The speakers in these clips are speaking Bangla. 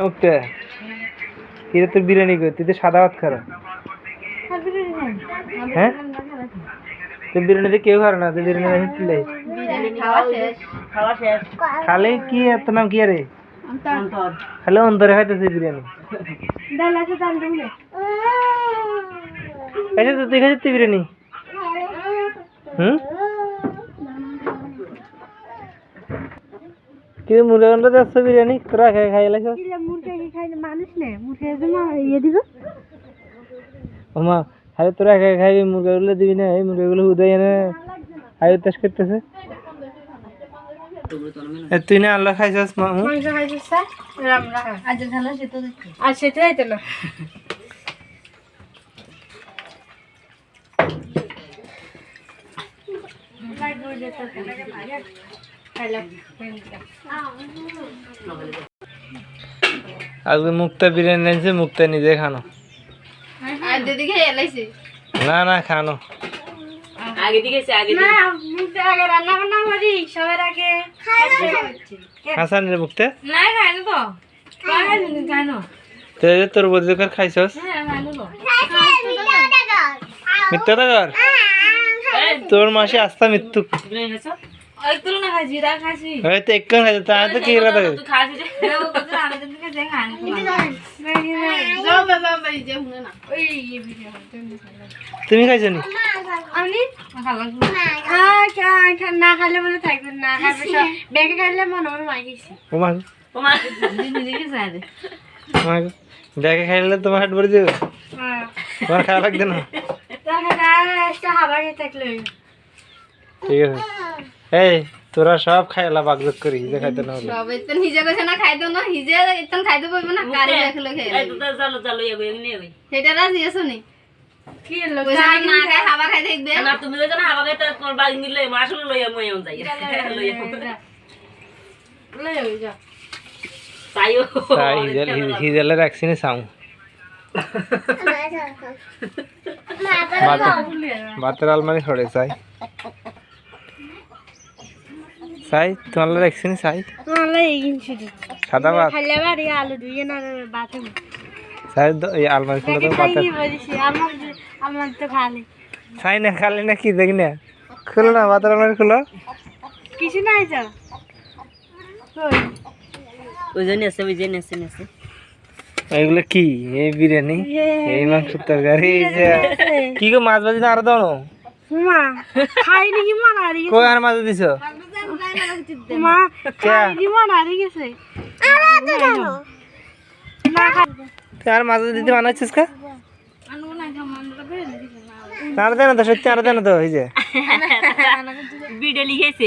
ওকে। এটা তোর বিরিয়ানি করে তুই তো সাদা ভাত খারো। হ্যাঁ? তুই বিরিয়ানিতে কেউ খারো না তুই বিরিয়ানি আমি তুলে খালে কি এত নাম কি আরে? খালে অন্তরে খাইতেছে বিরিয়ানি। খাইছে তো তুই খাইছিস তুই বিরিয়ানি? হুম? কি মুরগা গন্ডা যাচ্ছে বিরিয়ানি? তোরা খাই খাই লাগছ মানুষ নেই মুখে ইয়ে দিব? ওমা খালি তোরা খাই খাইবি মুরগাগুলো দিবি না এই মুরগাগুলো উদয় এনে আয়ু তেজ করতেছে। তুই না আল্লাহ খাইছস মামু মাংস খাইছিস স্যার? রামরা আজ খালা সেটা আর সেটা আইতে না। আজকে মুক্তা বিরিয়ানি আনছে মুক্তা নিজে খানো। না না খানো। না মুখে আগে রান্না বান্না করি সবার আগে হাসান রে মুক্তা? না খাই না তো। খাই না খাই না। তো এই যে তোর বদি করে খাইছস? হ্যাঁ মিথ্যা তো তোর মাসে আস্তা মৃত্যু। তুমি খাইছো নি? না খাইলে বলে থাকবেন না ব্যাগে খাইলে মনে মনে মাই গেছি। ও মা দেখে খাইলে তোমার হাট ভরে যাবে। তোমার খাওয়া লাগবে না? হাবা খেয়ে থাকলে ঠিক আছে। এই তোরা সব খাইলা বাগযোগ করি যে খাইতে না হলে। সবে তো নিজে কইছে না খাইতো না হিজে ইতন খাইতে না কারি রাখলে খেয়ে সেটা রাজি আছো নি? কি লোক না খাই হাবা খাই থাকবে তাই হিজেল হিজেলে রাখছি না চাও ভাতের আলমারি সরে চাই চাই তোমার রাখছি না চাই। সাদা ভাত। আলু দিয়ে না চাই এই আলমারি খুলে তো খালি। চাই না খালি না কি দেখি না। খুলো না ভাতের আলমারি খুলো। কিছু নাই তো। এগুলো কি? এই বিরিয়ানি? এই মাংসের তরকারি কি গো মাছ ভাজি না আরও দাও মা খাইনি কি মন কই আর মাছ দিছ মা কে খাইনি মন হারিয়ে গেছে না খাই তুই আর মাছ দিতে বানাচ্ছিস কা আর দেন তো সত্যি আর দেন তো এই যে ভিডিও লিখেছে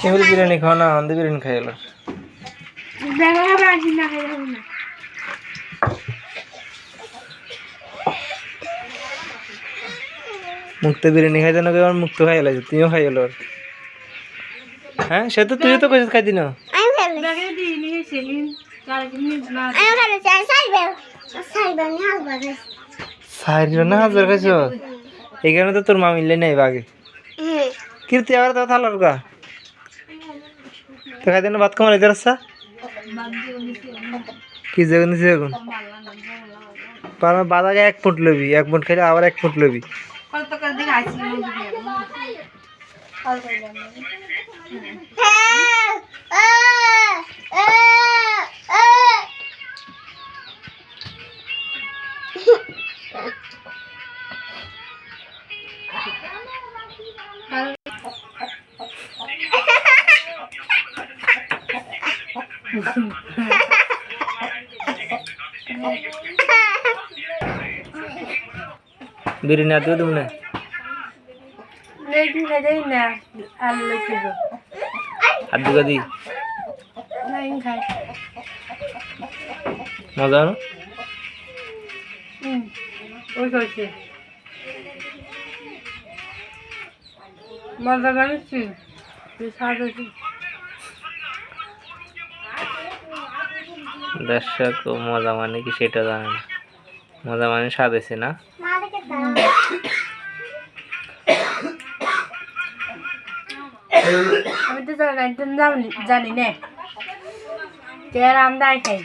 কেবল বিরিয়ানি খাও না আমাদের বিরিয়ানি খাই এলো? খাই মুক্ত বিরিয়ানি খাইতে না কেবল মুক্ত খাই এলো? তুমিও খাই এলো হ্যাঁ সে তো তুইও তো কইছিস খাইতি না দেখা দিই নিয়ে সেলিন কার কিনে না। সাইড না হাজার খাইছো? এই কারণে তো তোর মা মিললে নাই বাগে ಕೀರ್ತಿ ಯಾವಾಗ ತಗೋತಾಲ ಅವ್ರಗ ভাত ಬತ್ಕೊಂಬಲ್ಲ ಇದ್ದಾರ ಸ কি যেগুন যেগুন পারমে বাদাকে এক ফুট লবি, এক ফুট খাইলে আবার এক ফুট লবি। হ্যাঁ বিরিয়ানি আর দেবো না? আর দুগা দিই। মজা হলো মজা জানিস তুই দর্শক, মজা মানে কি সেটা জানে না। মজা মানে স্বাদ না? আমি তো জানি না তেরা আমরা খাই?